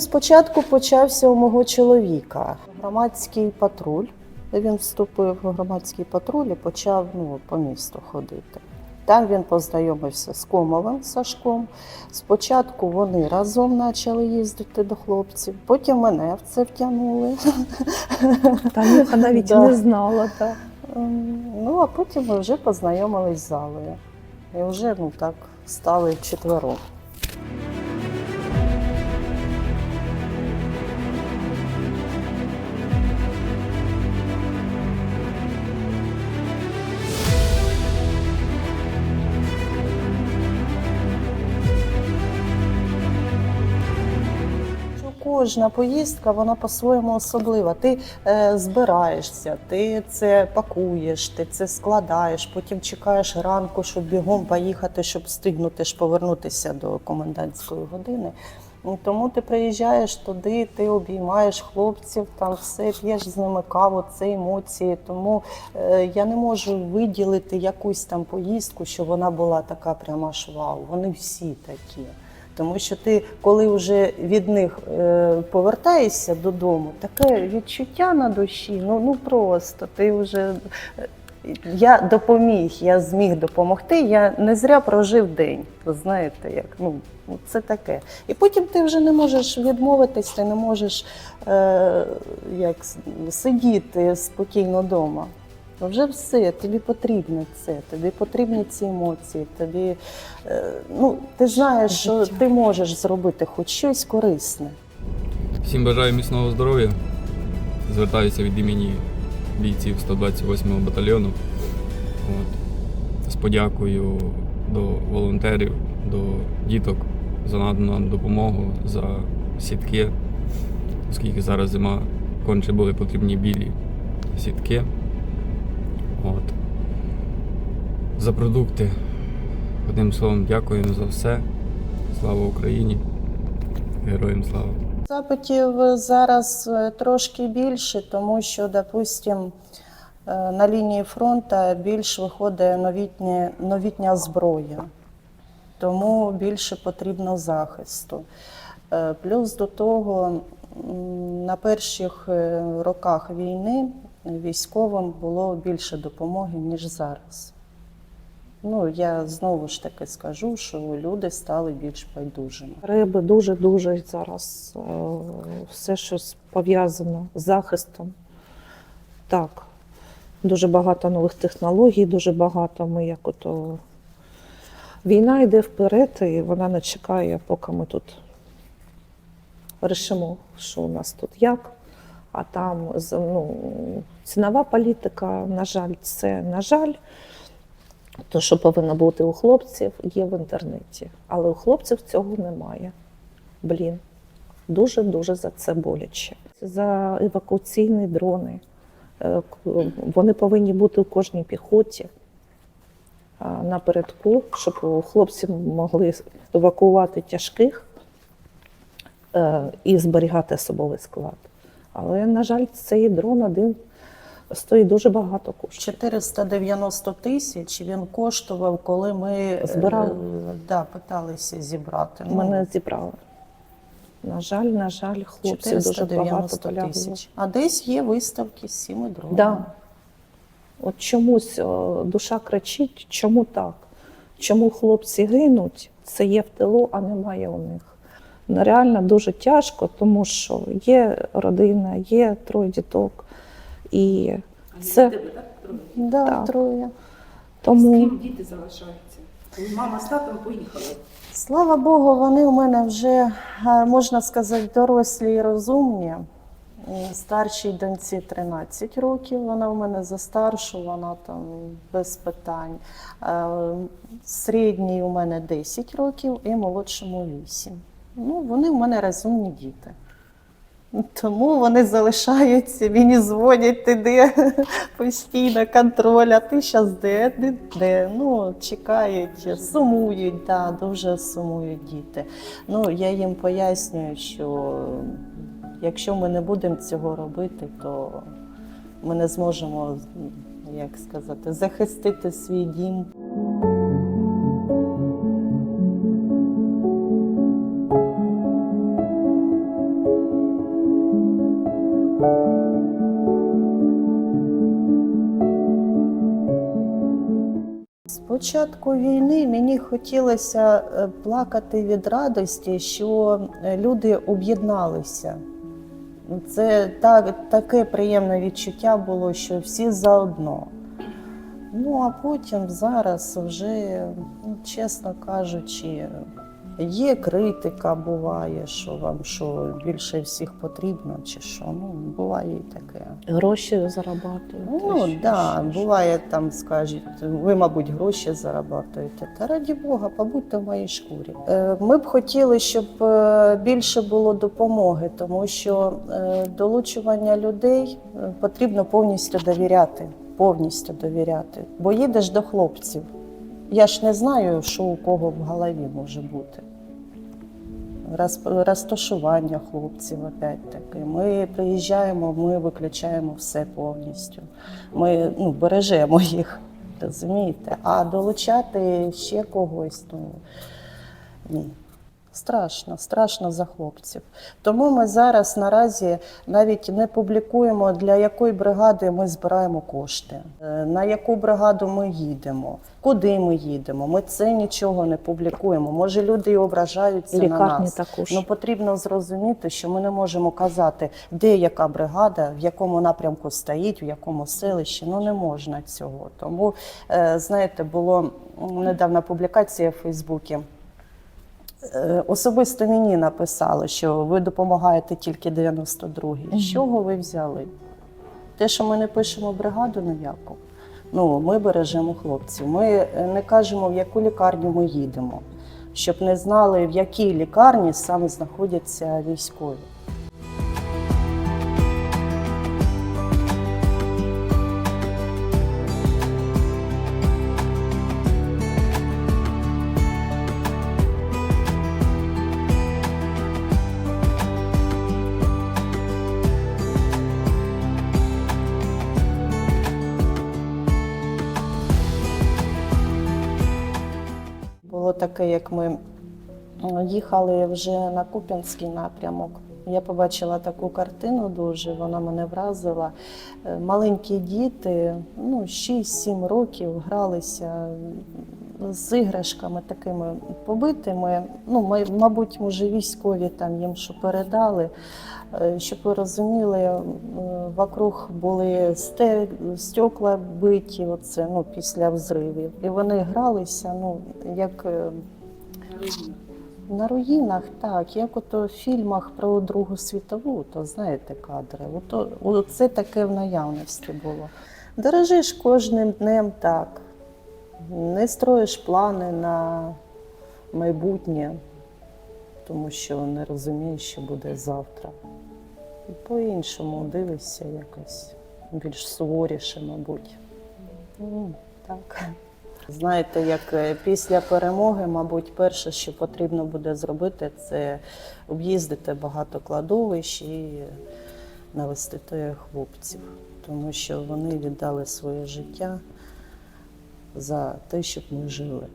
Ну, спочатку почався у мого чоловіка громадський патруль. Він вступив в громадський патруль і почав ну, по місту ходити. Там він познайомився з Комовим Сашком. Спочатку вони разом почали їздити до хлопців, потім мене в це втягнули. Танюха навіть Да. не знала. Так. Ем, Ну, а потім ми вже познайомились з залою. І вже ну, так стали четвером. Кожна поїздка вона по-своєму особлива. Ти е, збираєшся, ти це пакуєш, ти це складаєш, потім чекаєш ранку, щоб бігом поїхати, щоб встигнути ж повернутися до комендантської години. Тому ти приїжджаєш туди, ти обіймаєш хлопців, там все п'єш з ними каву, це емоції. Тому е, я не можу виділити якусь там поїздку, що вона була така прямо аж вау. Вони всі такі. Тому що ти, коли вже від них е, повертаєшся додому, таке відчуття на душі, ну, ну просто ти вже. е, Я допоміг, я зміг допомогти. Я не зря прожив день. Ви знаєте, як ну це таке. І потім ти вже не можеш відмовитись, ти не можеш е, як сидіти спокійно вдома. Вже все, тобі потрібно це, тобі потрібні ці емоції, тобі е, ну, ти знаєш, що ти можеш зробити хоч щось корисне. Всім бажаю міцного здоров'я. Звертаюся від імені бійців 128-го батальйону. От. З подякою до волонтерів, до діток за надану нам допомогу, за сітки, оскільки зараз зима конче були потрібні білі сітки. От. За продукти. Одним словом, дякуємо за все. Слава Україні! Героям слава! Запитів зараз е, трошки більше, тому що, допустим, е, на лінії фронту більш виходить новітня, новітня зброя, тому більше потрібно захисту. Е, Плюс до того, на перших роках війни військовим було більше допомоги, ніж зараз. Ну, я знову ж таки скажу, що люди стали більш байдужими. Риби дуже-дуже зараз е, все, що пов'язано з захистом. Так, дуже багато нових технологій, дуже багато ми як ото. Війна йде вперед, і вона не чекає, поки ми тут рішимо, що у нас тут як. А там ну, цінова політика, на жаль, це на жаль. То, що повинно бути у хлопців, є в інтернеті. Але у хлопців цього немає. Блін, дуже-дуже за це боляче. За евакуаційні дрони. Е, Вони повинні бути у кожній піхоті напередку, щоб хлопці могли евакувати тяжких е, і зберігати особовий склад. Але, на жаль, цей дрон один стоїть дуже багато коштів. 490 тисяч він коштував, коли ми е, Збирали. да, питалися зібрати. Ну, Мене зібрали. На жаль, на жаль, хлопців дуже багато 490 тисяч. А десь є виставки з цими дронами. Да. От чомусь о, душа кричить, чому так? Чому хлопці гинуть? Це є в тилу, а немає у них. Ну, реально дуже тяжко, тому що є родина, є троє діток. І це Да, Так. троє. З ким діти залишаються? Мама з татом поїхали. Слава Богу, вони у мене вже, е, можна сказати, дорослі і розумні. Старшій доньці 13 років, вона у мене за старшу, вона там без питань. Е, Середній у мене 10 років і молодшому 8. Ну, вони у мене розумні діти. Тому вони залишаються, мені дзвонять, ти де постійно контроль, а ти зараз де, де, де. Ну, чекають, сумують, да, дуже сумують діти. Ну, я їм пояснюю, що якщо ми не будемо цього робити, то ми не зможемо, як сказати, захистити свій дім. Початку війни мені хотілося е, плакати від радості, що е, люди об'єдналися. Це так, таке приємне відчуття було, що всі заодно. Ну а потім зараз вже, ну, чесно кажучи, є критика, буває, що вам що більше всіх потрібно, чи що. Ну, буває і таке. Гроші зарабатуєте. Ну так, да, буває там, скажуть, ви, мабуть, гроші зарабатуєте. Та раді Бога, побудьте в моїй шкурі. Е, Ми б хотіли, щоб е, більше було допомоги, тому що е, долучування людей потрібно повністю довіряти. Повністю довіряти. Бо їдеш до хлопців. Я ж не знаю, що у кого в голові може бути. Роз- Розташування хлопців, опять таки. Ми приїжджаємо, ми виключаємо все повністю. Ми ну, бережемо їх, розумієте? А долучати ще когось, ну ні. Страшно, страшно за хлопців. Тому ми зараз наразі навіть не публікуємо, для якої бригади ми збираємо кошти, е, на яку бригаду ми їдемо, куди ми їдемо. Ми це нічого не публікуємо. Може, люди і ображаються на нас. також. Ну потрібно зрозуміти, що ми не можемо казати, де яка бригада, в якому напрямку стоїть, в якому селищі. Ну не можна цього. Тому е, знаєте, було недавна публікація в Фейсбуці. Е, Особисто мені написали, що ви допомагаєте тільки 92-й. Мгм. З чого ви взяли? Те, що ми не пишемо бригаду ніяку. Ну, ми бережемо хлопців. Ми е, не кажемо, в яку лікарню ми їдемо, щоб не знали, в якій лікарні саме знаходяться військові. Було таке, як ми їхали вже на Куп'янський напрямок. Я побачила таку картину дуже, вона мене вразила. Е, Маленькі діти, ну, 6-7 років, гралися з іграшками такими побитими. Ну, ми- мабуть, може, військові там їм що передали. Е, Щоб ви розуміли, е, вокруг були стекла биті, оце, ну, після взривів. І вони гралися, ну, як е, на руїнах, так, як ото в фільмах про Другу світову, то знаєте кадри. Ото, оце таке в наявності було. Дорожиш кожним днем так. Не строїш плани на майбутнє, тому що не розумієш, що буде завтра. По-іншому дивишся якось більш суворіше, мабуть. Ну, так. Знаєте, як е, після перемоги, мабуть, перше, що потрібно буде зробити, це об'їздити багато кладовищ і навестити хлопців, тому що вони віддали своє життя за те, щоб ми жили.